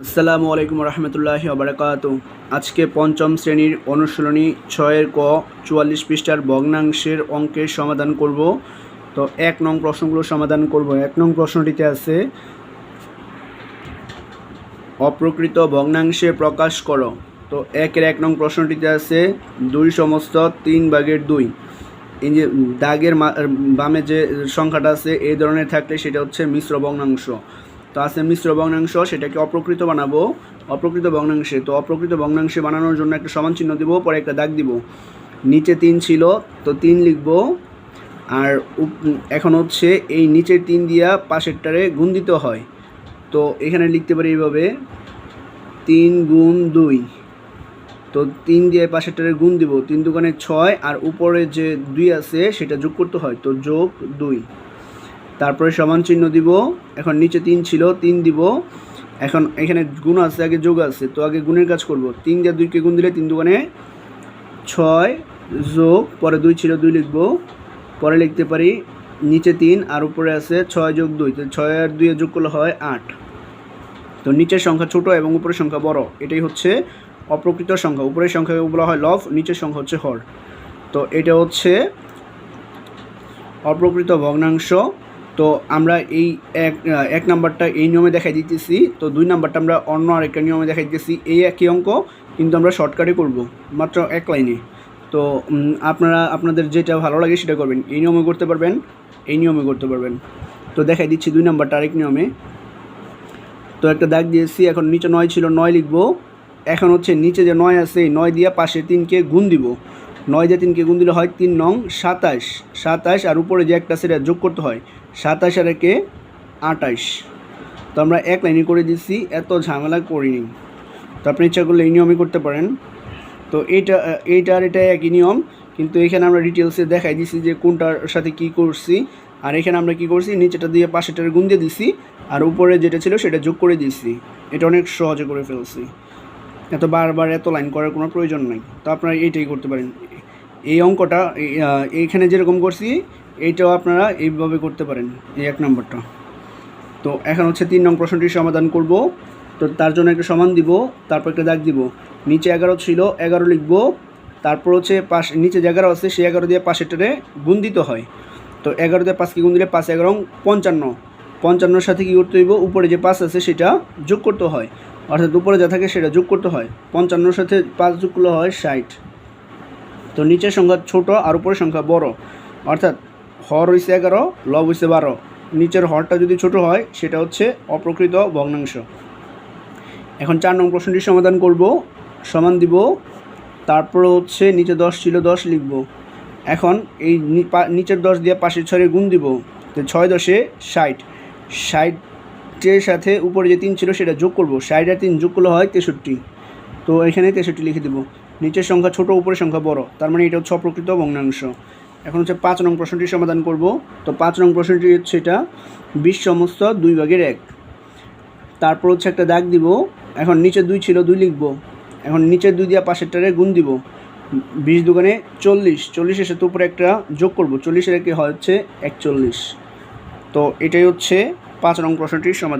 আসসালামু আলাইকুম রহমতুল্লাহ বারাকাত। আজকে পঞ্চম শ্রেণির অনুশীলনী ছয়ের ক চুয়াল্লিশ পৃষ্ঠার ভগ্নাংশের অঙ্কের সমাধান করব। তো এক নং প্রশ্নগুলো সমাধান করব। এক নং প্রশ্নটিতে আছে, অপ্রকৃত ভগ্নাংশে প্রকাশ করো। তো একের এক নং প্রশ্নটিতে আছে, দুই সমস্ত তিন ভাগের দুই। এই যে দাগের বামে যে সংখ্যাটা আছে, এই ধরনের থাকলে সেটা হচ্ছে মিশ্র ভগ্নাংশ। তো আছে মিশ্র ভগ্নাংশ, সেটাকে অপ্রকৃত বানাবো। অপ্রকৃত ভগ্নাংশে, তো অপ্রকৃত ভগ্নাংশে বানানোর জন্য একটা সমান চিহ্ন দিব, পরে একটা দাগ দিব। নিচে তিন ছিল, তো তিন লিখব। আর এখন হচ্ছে এই নিচের তিন দিয়া পাশেরটারে গুণ দিতে হয়। তো এখানে লিখতে পারি এইভাবে, তিন গুণ দুই। তো তিন দিয়ে পাশেরটারে গুণ দিব, তিন দোকানে ছয়, আর উপরে যে দুই আছে, সেটা যোগ করতে হয়, তো যোগ দুই। তারপরে সমান চিহ্ন দিব, এখন নিচে তিন ছিল, তিন দিব। এখন এখানে গুণ আছে, আগে যোগ আছে, তো আগে গুণের কাজ করব। তিন দিয়ে দুইকে গুণ দিলে তিন দোকানে ছয় যোগ, পরে দুই ছিল, দুই লিখব। পরে লিখতে পারি নিচে তিন, আর উপরে আছে ছয় যোগ দুই, তো ছয় আর দুইয়ে যোগ করলে হয় আট। তো নিচের সংখ্যা ছোট এবং উপরের সংখ্যা বড়, এটাই হচ্ছে অপ্রকৃত সংখ্যা। উপরের সংখ্যাকে বলা হয় লভ নিচের সংখ্যা হচ্ছে হর। তো এটা হচ্ছে অপ্রকৃত ভগ্নাংশ। তো আমরা এই এক এক নাম্বারটা এই নিয়মে দেখাই দিতেছি। তো দুই নাম্বারটা আমরা অন্য আরেকটা নিয়মে দেখাই দিতেছি। এই একই অঙ্ক, কিন্তু আমরা শর্টকাটে করব, মাত্র এক লাইনে। তো আপনারা, আপনাদের যেটা ভালো লাগে সেটা করবেন। এই নিয়মে করতে পারবেন, এই নিয়মে করতে পারবেন। তো দেখাই দিচ্ছি দুই নাম্বারটা আরেক নিয়মে। তো একটা দাগ দিয়েছি, এখন নিচে নয় ছিল, নয় লিখব। এখন হচ্ছে নিচে যে নয় আছে নয় দিয়ে পাশে তিনকে গুণ দিব। নয় দিয়ে তিনকে গুণ দিলে হয় তিন নং সাতাশ। সাতাশ আর উপরে যে একটা সেটা যোগ করতে হয়। সাতাশ আর একে আটাইশ তো আমরা এক লাইনে করে দিচ্ছি, এত ঝামেলা করিনি। তো আপনি ইচ্ছা করলে এই নিয়মই করতে পারেন। তো এইটা এইটা আর এটা একই নিয়ম, কিন্তু এখানে আমরা ডিটেলসে দেখাই দিছি যে কোনটার সাথে কি করছি। আর এখানে আমরা কি করছি, নিচেটা দিয়ে পাশেটার গুণ দিয়ে দিছি, আর উপরে যেটা ছিল সেটা যোগ করে দিয়েছি এটা অনেক সহজে করে ফেলছি। এত বারবার এত লাইন করার কোনো প্রয়োজন নাই। তো আপনারা এইটাই করতে পারেন। এই অঙ্কটা, এই- এইখানে যেরকম করছি, এইটাও আপনারা এইভাবে করতে পারেন, এই এক নম্বরটা। তো এখন হচ্ছে তিন নং প্রশ্নটির সমাধান করব। তো তার জন্য একটা সমান দিব, তারপর একটা দাগ দিব। নিচে এগারো ছিল, এগারো লিখব। তারপর হচ্ছে পাশ, নিচে যে এগারো আছে, সেই এগারো দিয়ে পাশেরটারে গুণ দিতে হয়। তো এগারো দিয়ে পাঁচকে গুণ দিলে পাঁচ এগারো পঞ্চান্ন। পঞ্চান্নর সাথে কী করতে হইব? উপরে যে পাঁচ আছে, সেটা যোগ করতে হয়। অর্থাৎ উপরে যা থাকে, সেটা যোগ করতে হয়। পঞ্চান্নর সাথে পাঁচ যোগ করলে হয় ষাট। তো নিচের সংখ্যা ছোট আর উপরের সংখ্যা বড়। অর্থাৎ হর হইছে এগারো, লব হইছে বারো। নিচের হরটা যদি ছোট হয়, সেটা হচ্ছে অপ্রকৃত ভগ্নাংশ। এখন চার নং প্রশ্নটির সমাধান করব, সমান দিব, তারপর হচ্ছে নিচে দশ ছিল, দশ লিখব। এখন এই নিচের দশ দিয়ে পাশের ছয়ের গুণ দিব, তো ছয় দশে ষাট। ষাটের সাথে উপরে যে তিন ছিল, সেটা যোগ করব। ষাট আর তিন যোগ করলে হয় তেষট্টি। তো এখানে তেষট্টি লিখে দেবো। নিচের সংখ্যা ছোট, উপরের সংখ্যা বড়। তার মানে এটা হচ্ছে অপ্রকৃত ভগ্নাংশ। এখন হচ্ছে পাঁচ নং প্রশ্নটির সমাধান করব। তো পাঁচ নং প্রশ্নটি হচ্ছে এটা, বিশ সমস্ত দুই ভাগের এক। তারপর হচ্ছে একটা দাগ দিব। এখন নিচে দুই ছিল, দুই লিখব। এখন নিচের দুই দিয়া পাশেরটারে গুণ দিব। বিশ দোকানে চল্লিশ। চল্লিশের সাথে উপরে একটা যোগ করব। চল্লিশের একে হয় হচ্ছে একচল্লিশ। তো এটাই হচ্ছে পাঁচ নং প্রশ্নটির সমাধান।